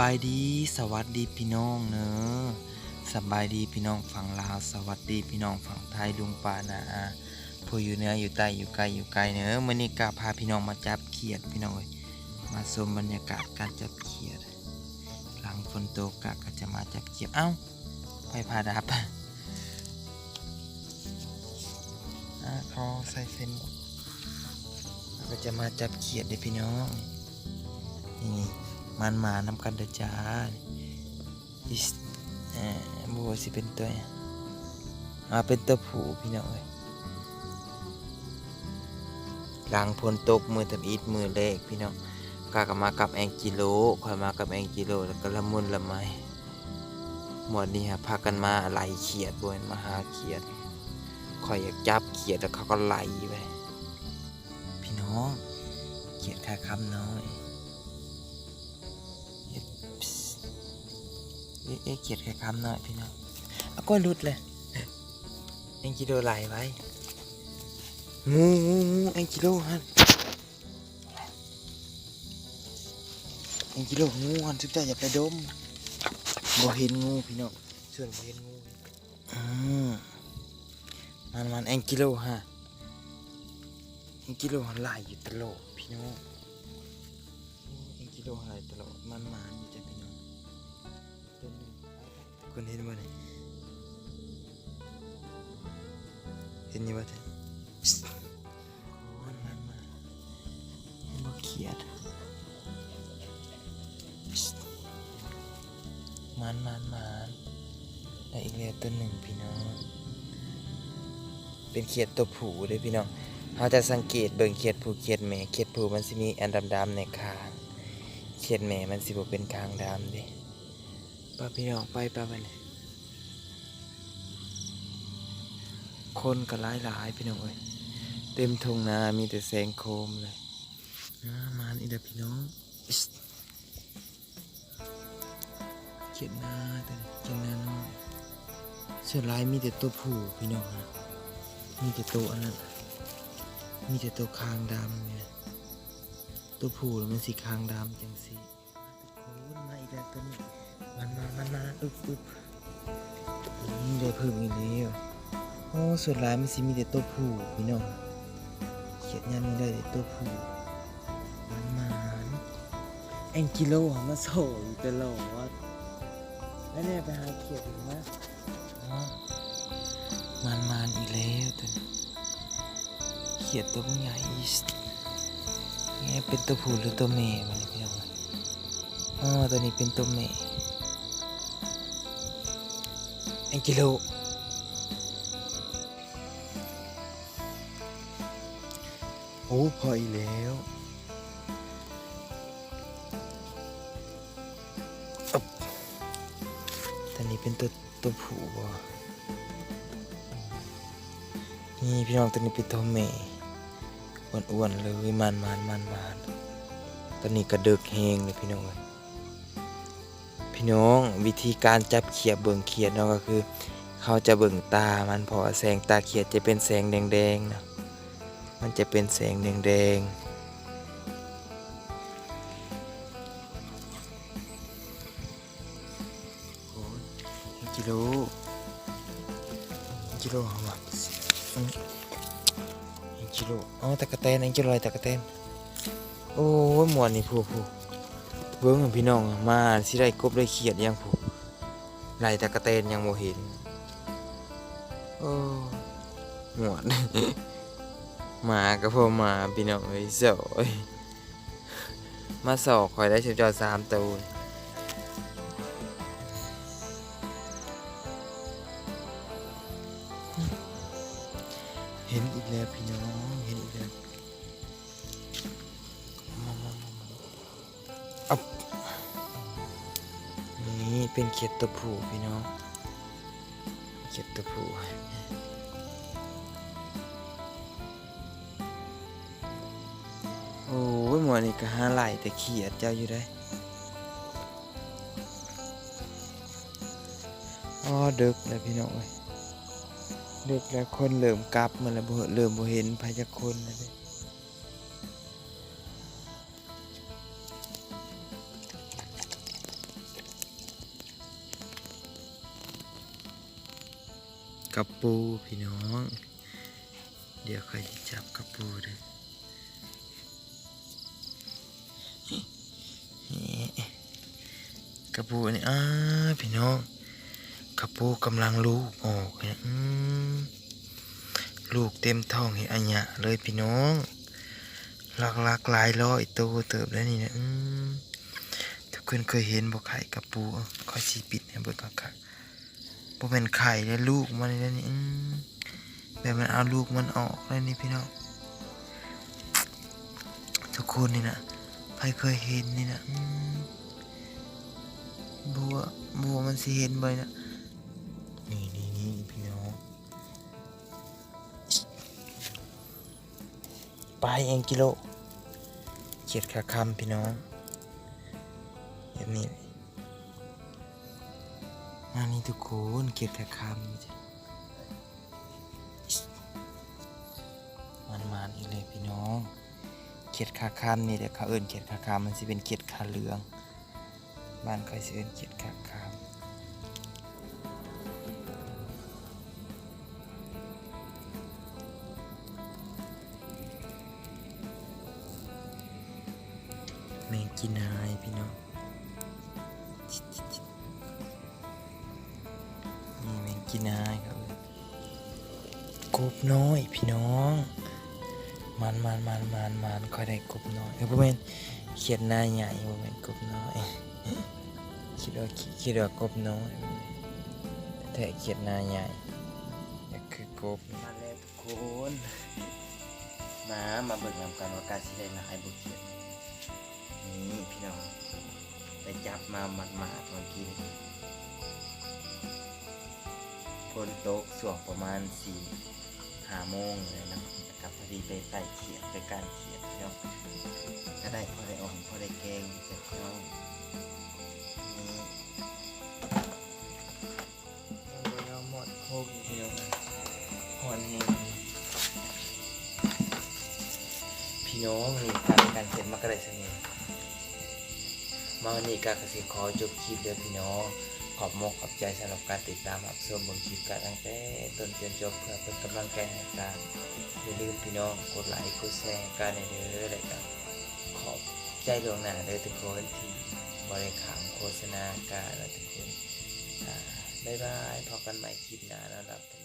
บายดีสวัสดีพี่น้องเนอะสบายดีพี่น้องฝั่งลาวสวัสดีพี่น้องฝั่งไทยลุงป่านาอาผู้อยู่เหนืออยู่ใต้อยู่ไกลอยู่ไกลเนอะมื้อนี้กาพาพี่น้องมาจับเขียดพี่น้องเอ้ยมาชมบรรยากาศการจับเขียด หลังฝนตกกะก็จะมาจับเขียดเอ้าไปพาดับอะเขาใส่เส้นก็จะมาจับเขียดเด้พี่น้องนี่ มันมานำกันเด้อจ้าอิสบัวสิเป็นตัวเนี่ยอ่าเป็นตัวผูพี่น้องเอ้ยหลังฝนตกมือทำอีทมือเล็กพี่น้องกากมากับแองกิโลคอยมากับแองกิโลแล้วก็ละมุนละไมหมดนี่ฮะพากันมาไล่เขียดบนมาหาเขียดคอยอยากจับเขียดแล้วเขาก็ไล่ไปพี่น้องเขียดแค่คำน้อย เอ๊ะเอ๊ะเขียดแค่คำน้อยพี่น้องเอาก็หลุดเลยแองกิโลไล่ไว้งูงูงูแองกิโลฮะยังกิโลงูหันทุกใจอย่าไปดมบ่เห็นงูพี่น้องส่วนบ่เห็นงูอืมมันมันแองกิโลฮะแองกิโลหันไล่อยู่ตลอดพี่น้องแองกิโลหันไล่ตลอดมันมันอยู่จ้ะพี่น้องตัวหนึง คุณเห็นบ่เนี่ยเห็นอยู่บ่เนี่ยมันมันมาเห็นบ่เขียดมันมันมันและอีกแล้วตัวหนึ่งพี่น้อง เป็นเขียดตัวผูเด้พี่น้องเราจะสังเกตเบิ่งเขียดผูเขียดแม่เขียดผูมันสิมีอันดำๆในคางเขียดแม่มันสิบ่เป็นคางดำเด้ ป้าพี่น้องไปป้าไปเลยคนก็หลายหลายพี่น้องเอ้ยเต็มทุ่งนา มีแต่แสงโคมเลยอ่ามาอีเด้อพี่น้องเขียนหน้าแต่เขียนหน้าน้อยเสื้อลายมีแต่ตัวผู้พี่น้องฮะมีแต่ตัวอันนั้นมีแต่ตัวคางดำเนี่ยตัวผู้มันสีคางดำจังสิ อึบอึบนี่ได้เพิ่มอีกแล้วโอ้ส่วนลายมันสิมีแต่ตัวผู้พี่น้องเขียนยันนี่ได้แต่ตัวผู้มันมานแองกิโลอะมาโซ่อยู่ตลอดแล้วเนี่ยไปหาเขียดอีกนะอ๋อมันมันอีกแล้วตัวนี้เขียดตัวผู้ใหญ่อีสเนี่ยเป็นตัวผู้หรือตัวเมย์มันพี่น้องอ๋อตัวนี้เป็นตัวเมย์ องกิโลโอ้พออีกแล้วตอนนี้เป็นตัวตัวผู้บ่นี่พี่น้องตัวนี้เป็นตัวแม่อ้วนๆเลยมันมันมันมันตอนนี้กระเดึกแหงเลยพี่น้องเอ้ย พี่น้องวิธีการจับเขียดเบิ่งเขียดเนาะก็คือ เขาจะเบิ่งตามันพราะว่าแสงตาเขียดจะเป็นแสงแดงๆนะมันจะเป็นแสงแดงๆโอ้ยกิโลกิโลเอามากิโลอ๋อตะกะแตนเองกิโลอะไรตะกะแตนโอ้ยหมวนนี่ผู้ผู้ เบิ้งของพี่น้องมาสิได้กบได้เขียดยังผู้ไหลตะกะแตนยังโมเห็นโอ้หมวนมาก็พอมาพี่น้องเอ้ยเสอยมาสอกคอยได้เชียวจอสามตัวเห็นอีกแล้วพี่น้อง เป็นเขียดตัวผู้พี่น้องเขียดตัวผู้โอ้ยหมวนี่ก็หาไหลแต่เขียดเจ้าอยู่ได้อ๋อดึกแล้วพี่น้องเอ้ยเด็กแล้วคนเริ่มกลับมาแล้วบ่เริ่มบ่เห็นพายาคนแล้ว กระปูพี่น้อง เดี๋ยวค่อยจับกระปูด้อนี่กระปูนี่อ้าพี่น้องกระปูกำลังลูกออกเนี่ยลูกเต็มท้องเห็นอัญญะเลยพี่น้องหลักหลักหลายร้อยตัวเติบแล้วนี่นะอืมทุกคนเคยเห็นบ่ไข่กระปูเอาค่อยสีปิดให้เบิดก่อนค่ะ บ่เป็นไข่แล้วลูกมันแล้วนี่อืมแบบมันเอาลูกมันออกแล้วนี่พี่น้องทุกคนนี่นะใครเคยเห็นนี่นะบัวบัวมันสิเห็นบ่อยนะนี่นี่นี่พี่น้องปลายเองกิโลเขียดขาคำพี่น้องแบบนี้ เลยมานี่ทุกคนเขียดขาคำจ้ะมันมันอีกเลยพี่น้องเขียดขาคำนี่เดี๋ยวเขาเอิ้นเขียดขาคำมันสิเป็นเขียดขาเหลืองบ้านเคยเสิเอิ้นเขียดขาคำแมงกินาย พี่น้องนี่แมงกินายครับกบน้อยพี่น้อง มันมันมันมันมันค่อยได้กบน้อยเออพ่อแม่นเขียนหน้าใหญ่พ่อแม่นกบน้อยคิดว่าคิดว่ากบน้อยแต่เขียนหน้าใหญ่ก็คือกบมาแล้วทุกคนมามาเบิ่งนำกันว่าการสิได้ลายบุเขียนนี่พี่น้องไปจับมาหมาดมาดๆเมื่อกี้นี่ ฝนตกส่วงประมาณสี่หาโมงเลยนะกับพอดีไปไต่เขียดไปการเขียดพี่น้องก็ได้พอได้อ่อนพอได้แกงเสร็จพี่น้องนี่ยังบ่ยอมหมดโคกอยู่พี่น้องนะหอนแห้งพี่น้องนี่การการเขียนมากระไรสนิทมาวันนี้ก็กสิขอจบคลิปเด้อพี่น้อง ขอบมกขอบใจสำหรับการติดตามรับชมบนคลิปกันตั้งแต่ต้นจนจบเพื่อเป็นกำลังใจให้การอย่าลืมพี่น้องกดไลค์กดแชร์กันในเด้ออะไรกันขอบใจดวงหน้าเด้อทุกคนที่บริขารโฆษณาการและทุกคนบ๊ายบายพบกันใหม่คลิปหน้าแล้วรับ